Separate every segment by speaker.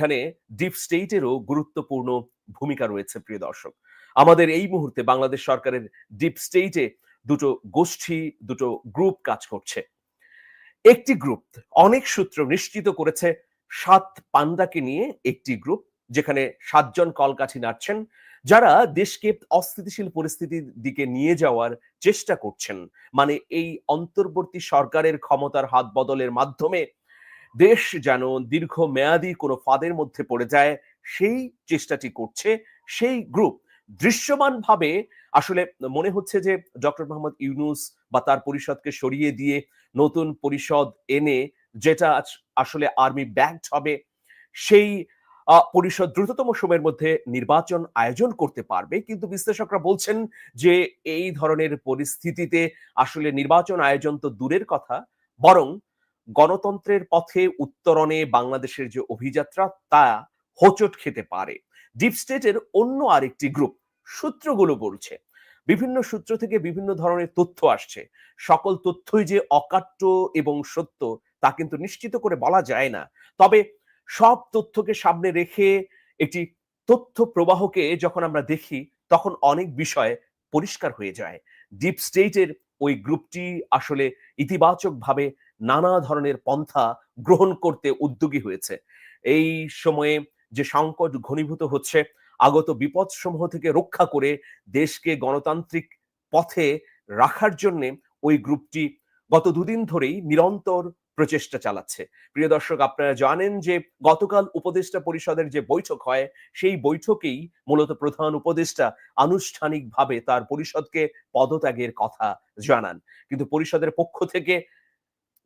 Speaker 1: এখানে ডিপ স্টেটেরও গুরুত্বপূর্ণ ভূমিকা রয়েছে, প্রিয় দর্শক। আমাদের এই মুহূর্তে বাংলাদেশ সরকারের ডিপ স্টেটে দুটো গোষ্ঠী, দুটো গ্রুপ কাজ করছে। একটি গ্রুপ অনেক সূত্র নিশ্চিত করেছে, সাত পান্ডাকে নিয়ে একটি গ্রুপ, যেখানে সাতজন কলকাঠি নাড়ছেন, যারা দেশকে অস্থিতিশীল পরিস্থিতির দিকে নিয়ে যাওয়ার চেষ্টা করছেন। মানে এই অন্তর্বর্তী সরকারের ক্ষমতার হাত বদলের মাধ্যমে দেশ যেন দীর্ঘ মেয়াদী কোনো ফাঁদের মধ্যে পড়ে যায়, সেই চেষ্টাটি করছে সেই গ্রুপ দৃশ্যমানভাবে আসলে মনে হচ্ছে যে ডক্টর মোহাম্মদ ইউনুস বা তার পরিষদকে সরিয়ে দিয়ে নতুন পরিষদ এনে যেটা আসলে আর্মি ব্যাংক হবে, সেই পরিষদ দ্রুততম সময়ের মধ্যে নির্বাচন আয়োজন করতে পারবে। কিন্তু বিশ্লেষকরা বলছেন যে এই ধরনের পরিস্থিতিতে আসলে নির্বাচন আয়োজন তো দূরের কথা, বরং গণতন্ত্রের পথে উত্তরণে বাংলাদেশের যে অভিযাত্রা, তা হোঁচট খেতে পারে। ডিপ স্টেটের অন্য আরেকটি গ্রুপ সূত্রগুলো বলছে। বিভিন্ন সূত্র থেকে বিভিন্ন ধরনের তথ্য আসছে। সকল তথ্যই যে অকাট্য এবং সত্য, তা কিন্তু নিশ্চিত করে বলা যায় না। তবে সব তথ্যকে সামনে রেখে একটি তথ্য প্রবাহকে যখন আমরা দেখি, তখন অনেক বিষয় পরিষ্কার হয়ে যায়। ডিপ স্টেটের ওই গ্রুপটি আসলে ইতিবাচকভাবে নানা ধরনের পন্থা গ্রহণ করতে উদ্যোগী হয়েছে। এই সময়ে যে সংকট ঘনীভূত হচ্ছে, আগত বিপদ সমূহ থেকে রক্ষা করে দেশকে গণতান্ত্রিক পথে রাখার জন্য ওই গ্রুপটি গত দুদিন ধরেই নিরন্তর প্রচেষ্টা চালাচ্ছে। প্রিয় দর্শক, আপনারা জানেন যে গতকাল উপদেষ্টা পরিষদের যে বৈঠক হয়, সেই বৈঠকেই মূলত প্রধান উপদেষ্টা আনুষ্ঠানিকভাবে তার পরিষদকে পদত্যাগের কথা জানান। কিন্তু পরিষদের পক্ষ থেকে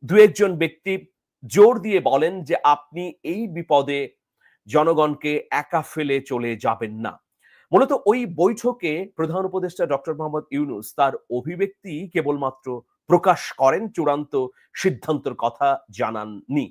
Speaker 1: দু একজন ব্যক্তি জোর দিয়ে বলেন যে, আপনি এই বিপদে জনগণকে একা ফেলে চলে যাবেন না। মূলত ওই বৈঠকে প্রধান উপদেষ্টা ডক্টর মোহাম্মদ ইউনুস তার অভিব্যক্তি কেবলমাত্র প্রকাশ করেন চূড়ান্ত সিদ্ধান্তর কথা জানাননি।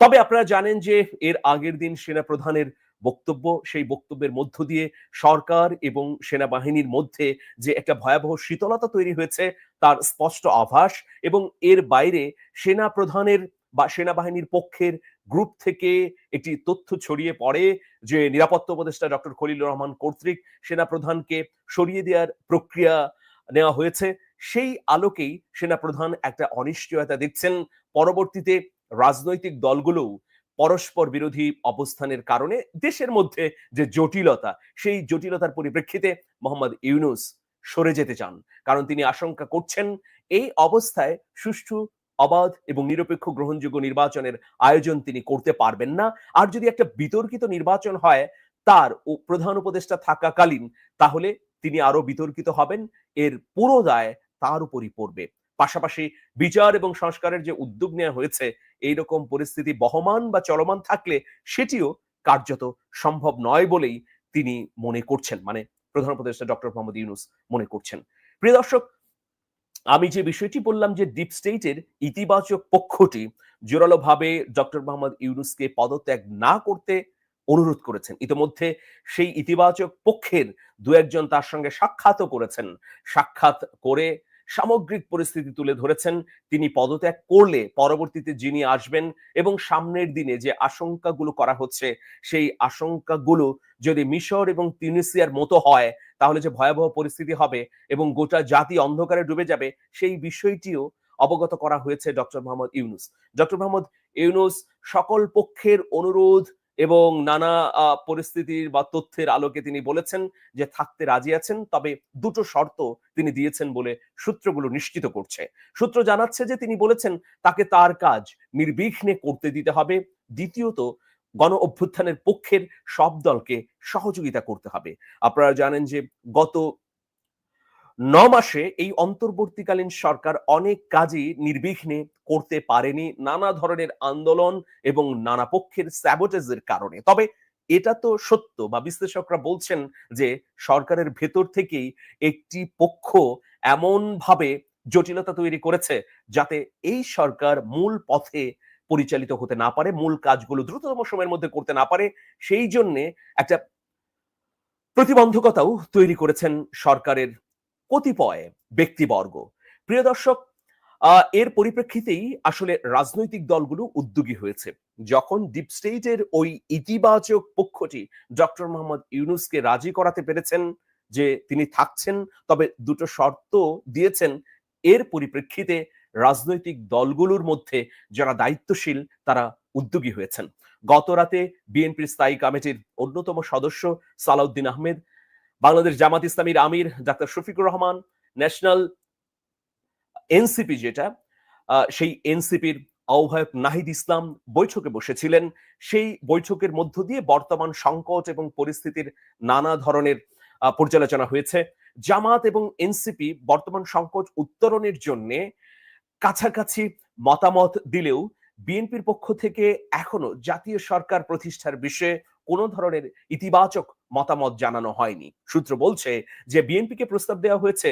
Speaker 1: তবে আপনারা জানেন যে এর আগের দিন সেনা প্রধানের বক্তব্য, সেই বক্তব্যের মধ্য দিয়ে সরকার এবং সেনাবাহিনীর মধ্যে যে একটা ভয়াবহ শীতলতা তৈরি হয়েছে তার স্পষ্ট আভাস এবং এর বাইরে সেনা প্রধানের বা সেনাবাহিনীর পক্ষের গ্রুপ থেকে একটি তথ্য ছড়িয়ে পড়ে যে নিরাপত্তা উপদেষ্টা ডক্টর খলিলুর রহমান কর্তৃক সেনা প্রধানকে সরিয়ে দেওয়ার প্রক্রিয়া নেওয়া হয়েছে। সেই আলোকেই সেনা প্রধান একটা অনিশ্চয়তা দিচ্ছেন। পরবর্তীতে রাজনৈতিক দলগুলোও পরস্পর বিরোধী অবস্থানের কারণে দেশের মধ্যে যে জটিলতা, সেই জটিলতার পরিপ্রেক্ষিতে মোহাম্মদ ইউনুস সরে যেতে চান। কারণ তিনি আশঙ্কা করছেন, এই অবস্থায় সুষ্ঠু, অবাধ এবং নিরপেক্ষ গ্রহণযোগ্য নির্বাচনের আয়োজন তিনি করতে পারবেন না। আর যদি একটা বিতর্কিত নির্বাচন হয় তার প্রধান উপদেষ্টা থাকাকালীন, তাহলে তিনি আরও বিতর্কিত হবেন। এর পুরো দায় তার উপরই পড়বে। পাশাপাশি বিচার এবং সংস্কারের যে উদ্যোগ নেওয়া হয়েছে, এইরকম পরিস্থিতি বহমান বা চলমান থাকলে সেটিও কার্যত সম্ভব নয় বলেই তিনি মনে করছেন। মানে প্রধান উপদেষ্টা ডক্টর মোহাম্মদ ইউনুস মনে করছেন। প্রিয় দর্শক, আমি যে বিষয়টি বললাম যে ডিপ স্টেটের ইতিবাচক পক্ষটি জোরালোভাবে ডক্টর মোহাম্মদ ইউনুসকে পদত্যাগ না করতে অনুরোধ করেছেন। ইতিমধ্যে সেই ইতিবাচক পক্ষের দু একজন তার সঙ্গে সাক্ষাৎও করেছেন। সাক্ষাৎ করে সামগ্রিক পরিস্থিতি তুলে ধরেছেন। তিনি পদত্যাগ করলে পরবর্তীতে যিনি আসবেন এবং সামনের দিনে যে আশঙ্কাগুলো করা হচ্ছে, সেই আশঙ্কাগুলো যদি মিশর এবং তিউনিসিয়ার মতো হয়, তাহলে যে ভয়াবহ পরিস্থিতি হবে এবং গোটা জাতি অন্ধকারে ডুবে যাবে, সেই বিষয়টিও অবগত করা হয়েছে ডক্টর মোহাম্মদ ইউনুস। ডক্টর মোহাম্মদ ইউনুস সকল পক্ষের অনুরোধ এবং নানা পরিস্থিতির বা তথ্যের আলোকে তিনি বলেছেন যে থাকতে রাজি আছেন, তবে দুটো শর্ত তিনি দিয়েছেন বলে সূত্রগুলো নিশ্চিত করছে। সূত্র জানাচ্ছে যে তিনি বলেছেন, তাকে তার কাজ নির্বিঘ্নে করতে দিতে হবে। দ্বিতীয়ত, গণ অভ্যুত্থানের পক্ষের সব দলকে সহযোগিতা করতে হবে। আপনারা জানেন যে গত ন মাসে এই অন্তর্বর্তীকালীন সরকার অনেক কাজই নির্বিঘ্নে করতে পারেনি নানা ধরনের আন্দোলন এবং নানা পক্ষের স্যাবোটেজের কারণে। তবে এটা তো সত্য বা বিশ্লেষকরা বলছেন যে সরকারের ভেতর থেকেই একটি পক্ষ এমন ভাবে জটিলতা তৈরি করেছে যাতে এই সরকার মূল পথে পরিচালিত হতে না পারে, মূল কাজগুলো দ্রুততম সময়ের মধ্যে করতে না পারে, সেই জন্যে একটা প্রতিবন্ধকতাও তৈরি করেছেন সরকারের কতিপয় ব্যক্তিবর্গ। প্রিয় দর্শক এর পরিপ্রেক্ষিতেই আসলে রাজনৈতিক দলগুলো উদ্যোগী হয়েছে। যখন ডিপ স্টেটের ওই ইতিবাচক পক্ষটি ডক্টর মোহাম্মদ ইউনুসকে রাজি করাতে পেরেছেন যে তিনি থাকছেন, তবে দুটো শর্ত দিয়েছেন। এর পরিপ্রেক্ষিতে রাজনৈতিক দলগুলোর মধ্যে যারা দায়িত্বশীল, তারা উদ্যোগী হয়েছেন। গত রাতে বিএনপির স্থায়ী কমিটির অন্যতম সদস্য সালাউদ্দিন আহমেদ বাংলাদেশ জামাত ইসলামীর আমির doctor Shafiqur Rahman, national NCP যেটা সেই এনসিপির আহ্বায়ক নাহিদ ইসলাম বৈঠকে বসেছিলেন। সেই বৈঠকের মধ্য দিয়ে বর্তমান সংকট এবং পরিস্থিতির নানা ধরনের পর্যালোচনা হয়েছে। জামাত এবং এনসিপি বর্তমান সংকট উত্তরণের জন্য কাছাকাছি মতামত দিলেও বিএনপির পক্ষ থেকে এখনও জাতীয় সরকার প্রতিষ্ঠার বিষয়ে কোনো ধরনের ইতিবাচক মতামত জানানো হয়নি। সূত্র বলছে যে, বিএনপিকে প্রস্তাব দেওয়া হয়েছে,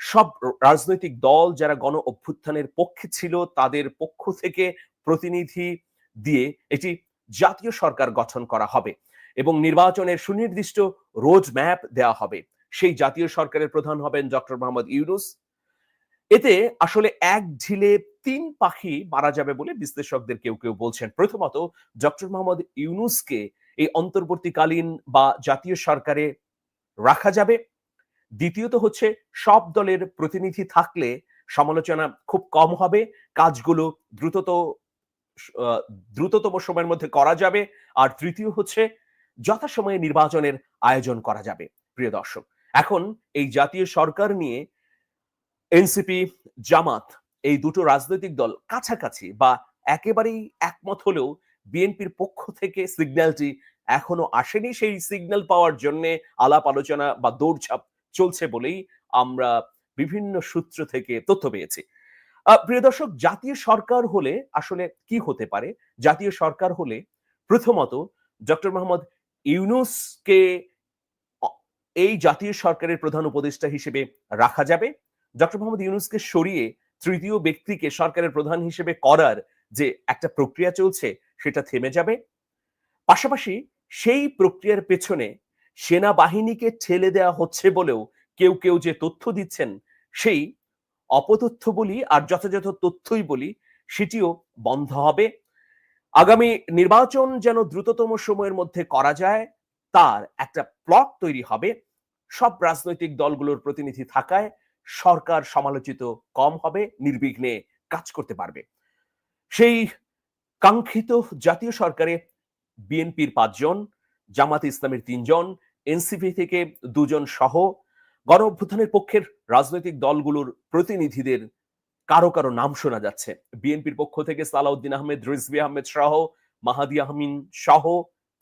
Speaker 1: সব রাজনৈতিক দল যারা গণ অভ্যুত্থানের পক্ষে ছিল তাদের পক্ষ থেকে প্রতিনিধি দিয়ে এটি জাতীয় সরকার গঠন করা হবে এবং নির্বাচনের সুনির্দিষ্ট রোড ম্যাপ দেওয়া হবে। সেই জাতীয় সরকারের প্রধান হবেন ডক্টর মোহাম্মদ ইউনুস। এতে আসলে এক ঢিলে তিন পাখি মারা যাবে বলে বিশ্লেষকদের কেউ কেউ বলছেন। প্রথমত, ডক্টর মোহাম্মদ ইউনুসকে এই অন্তর্বর্তীকালীন বা জাতীয় সরকারে রাখা যাবে। দ্বিতীয়ত হচ্ছে, সব দলের প্রতিনিধি থাকলে সমালোচনা খুব কম হবে, কাজগুলো দ্রুতত দ্রুততম সময়ের মধ্যে করা যাবে। আর তৃতীয় হচ্ছে, যথাসময়ে নির্বাচনের আয়োজন করা যাবে, প্রিয় দর্শক। এখন এই জাতীয় সরকার নিয়ে এনসিপি, জামাত, এই দুটো রাজনৈতিক দল কাছাকাছি বা একেবারেই একমত হলেও বিএনপির পক্ষ থেকে সিগন্যালটি এখনও আসেনি। সেই সিগন্যাল পাওয়ার জন্য আলাপ, আলোচনা বা দৌড়ঝাঁপ চলছে বলেই আমরা বিভিন্ন সূত্র থেকে তথ্য পেয়েছি। প্রিয় দর্শক, জাতীয় সরকার হলে আসলে কি হতে পারে? জাতীয় সরকার হলে প্রথমত ডক্টর মোহাম্মদ ইউনুসকে এই জাতীয় সরকারের প্রধান উপদেষ্টা হিসেবে রাখা যাবে। ডক্টর মোহাম্মদ ইউনুসকে সরিয়ে তৃতীয় ব্যক্তিকে সরকারের প্রধান হিসেবে করার যে একটা প্রক্রিয়া চলছে সেটা থেমে যাবে। পাশাপাশি সেই প্রক্রিয়ার পেছনে সেনাবাহিনীকে ঠেলে দেওয়া হচ্ছে বলেও কেউ কেউ যে তথ্য দিচ্ছেন, সেই অপতথ্য বলি আর যথাযথ তথ্যই বলি, সেটিও বন্ধ হবে। আগামী নির্বাচন যেন দ্রুততম সময়ের মধ্যে করা যায়, তার একটা প্লট তৈরি হবে। সব রাজনৈতিক দলগুলোর প্রতিনিধি থাকায় সরকার সমালোচিত কম হবে, নির্বিঘ্নে কাজ করতে পারবে। সেই কাঙ্ক্ষিত জাতীয় সরকারে বিএনপির পাঁচজন, জামাত ইসলামের তিনজন, এনসিপি থেকে দুজন সহ গণ অভ্যুত্থানের পক্ষের রাজনৈতিক দলগুলোর প্রতিনিধিদের কারও কারও নাম শোনা যাচ্ছে। বিএনপির পক্ষ থেকে সালাউদ্দিন আহমেদ, রিজভি আহমেদ সহ, মাহাদি আহমিন সহ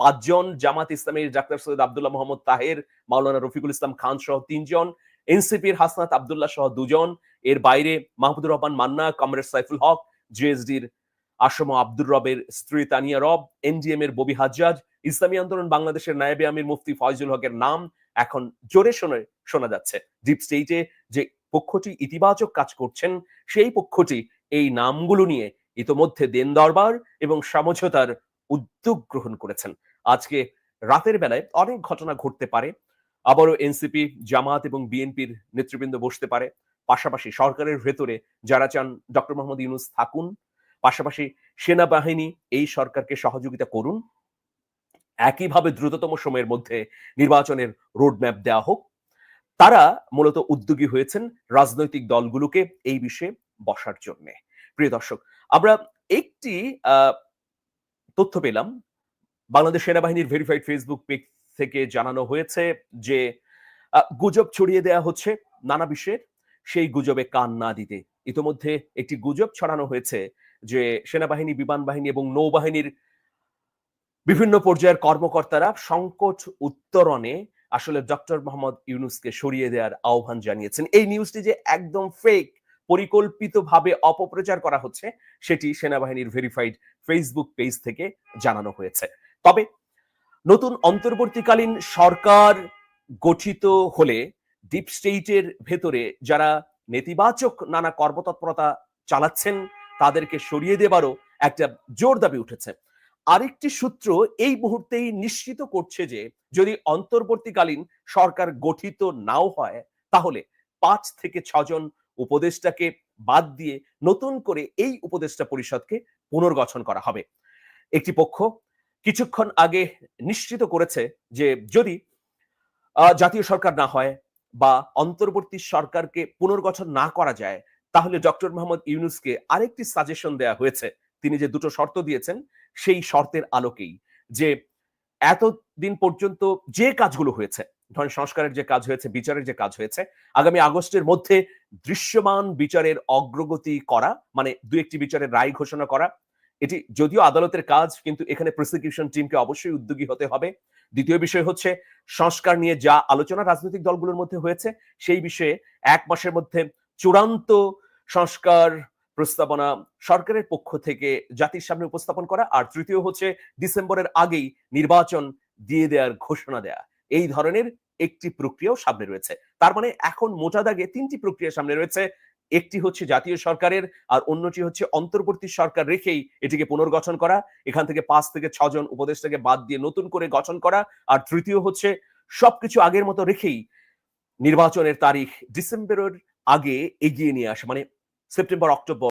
Speaker 1: পাঁচজন, জামাত ইসলামের ডাক্তার সৈয়দ আব্দুল্লাহ মোহাম্মদ তাহের, মাওলানা রফিকুল ইসলাম খান সহ তিনজন, এনসিপির হাসনাত আবদুল্লাহ সহ দুজন, এর বাইরে মাহমুদুর রহমান মান্না, কমরেড সাইফুল হক, জিএসডির আসম আব্দুর রবের স্ত্রী তানিয়া রব, এনডিএম এর ববি হাজ্জাজ, ইসলামী আন্দোলন বাংলাদেশের নায়েবে আমির মুফতি ফয়জুল হকের নাম এখন জোরে শোনে, শোনা যাচ্ছে। ডিপ স্টেটে যে পক্ষটি ইতিবাচক কাজ করছেন, সেই পক্ষটি এই নামগুলো নিয়ে ইতোমধ্যে দেন দরবার এবং সমঝোতার উদ্যোগ গ্রহণ করেছেন। আজকে রাতের বেলায় অনেক ঘটনা ঘটতে পারে। আবারও এনসিপি, জামাত এবং বিএনপির নেতৃবৃন্দ বসতে পারে। পাশাপাশি সরকারের ভেতরে যারা চান ডক্টর মোহাম্মদ ইউনুস থাকুন পাশাপাশি সেনাবাহিনী এই সরকারকে সহযোগিতা করুন। একইভাবে দ্রুততম সময়ের মধ্যে নির্বাচনের রোডম্যাপ দেওয়া হোক। তারা মূলত উদ্যোগী হয়েছেন রাজনৈতিক দলগুলোকে এই বিষয়ে বসার জন্য। প্রিয় দর্শক, আমরা একটি তথ্য পেলাম। বাংলাদেশ সেনাবাহিনীর ভেরিফাইড ফেসবুক পেজ থেকে জানানো হয়েছে যে গুজব ছড়িয়ে দেওয়া হচ্ছে নানা বিষয়ের সেই গুজবে কান না দিতে। ইতোমধ্যে একটি গুজব ছড়ানো হয়েছে যে সেনাবাহিনী বিমান বাহিনী এবং নৌবাহিনীর বিভিন্ন পর্যায়ের কর্মকর্তারা সংকট উত্তরণে আসলে ডক্টর মোহাম্মদ ইউনুসকে সরিয়ে দেওয়ার আহ্বান জানিয়েছেন। এই নিউজটি যে একদম ফেক পরিকল্পিতভাবে অপপ্রচার করা হচ্ছে, সেটি সেনাবাহিনীর ভেরিফাইড ফেসবুক পেজ থেকে জানানো হয়েছে। তবে নতুন অন্তর্বর্তীকালীন সরকার গঠিত হলে ডিপ স্টেটের ভেতরে যারা নেতিবাচক নানা কর্মতৎপরতা চালাচ্ছেন তাদেরকে সরিয়ে দেবারও একটা জোর দাবি উঠেছে। আরেকটি সূত্র এই মুহূর্তেই নিশ্চিত করছে যে, যদি অন্তর্বর্তীকালীন সরকার গঠিত নাও হয়, তাহলে পাঁচ থেকে ছজন উপদেষ্টাকে বাদ দিয়ে নতুন করে এই উপদেষ্টা পরিষদকে পুনর্গঠন করা হবে। একটি পক্ষ কিছুক্ষণ আগে নিশ্চিত করেছে যে, যদি জাতীয় সরকার না হয় বা অন্তর্বর্তী সরকারকে পুনর্গঠন না করা যায় তাহলে ডক্টর মোহাম্মদ ইউনুসকে আরেকটি সাজেশন দেয়া হয়েছে। তিনি যে দুটো শর্ত দিয়েছেন, সেই শর্তের আলোকেই যে এতদিন পর্যন্ত যে কাজগুলো হয়েছে, ধরেন সংস্কারের যে কাজ হয়েছে, বিচারের যে কাজ হয়েছে, আগামী আগস্টের মধ্যে দৃশ্যমান বিচারের অগ্রগতি করা মানে দু একটি বিচারের রায় ঘোষণা করা, এটি যদিও আদালতের কাজ, কিন্তু এখানে প্রসিকিউশন টিমকে অবশ্যই উদ্যোগী হতে হবে। দ্বিতীয় বিষয় হচ্ছে, সংস্কার নিয়ে যা আলোচনা রাজনৈতিক দলগুলোর মধ্যে হয়েছে, সেই বিষয়ে এক মাসের মধ্যে চূড়ান্ত সংস্কার প্রস্তাবনা সরকারের পক্ষ থেকে জাতির সামনে উপস্থাপন করা, আর তৃতীয় হচ্ছে ডিসেম্বরের আগেই নির্বাচন দিয়ে দেওয়ার ঘোষণা দেয়া। এই ধরনের একটি প্রক্রিয়াও সামনে রয়েছে। তার মানে এখন মোটা দাগে তিনটি প্রক্রিয়া সামনে রয়েছে। একটি হচ্ছে জাতীয় সরকারের, আর অন্যটি হচ্ছে অন্তর্বর্তী সরকার রেখেই এটিকে পুনর্গঠন করা। এখান থেকে পাঁচ থেকে ছজন উপদেষ্টাকে বাদ দিয়ে নতুন করে গঠন করা। আর তৃতীয় হচ্ছে সবকিছু আগের মতো রেখেই নির্বাচনের তারিখ ডিসেম্বরের আগে এগিয়ে নিয়ে আসা। মানে সেপ্টেম্বর অক্টোবর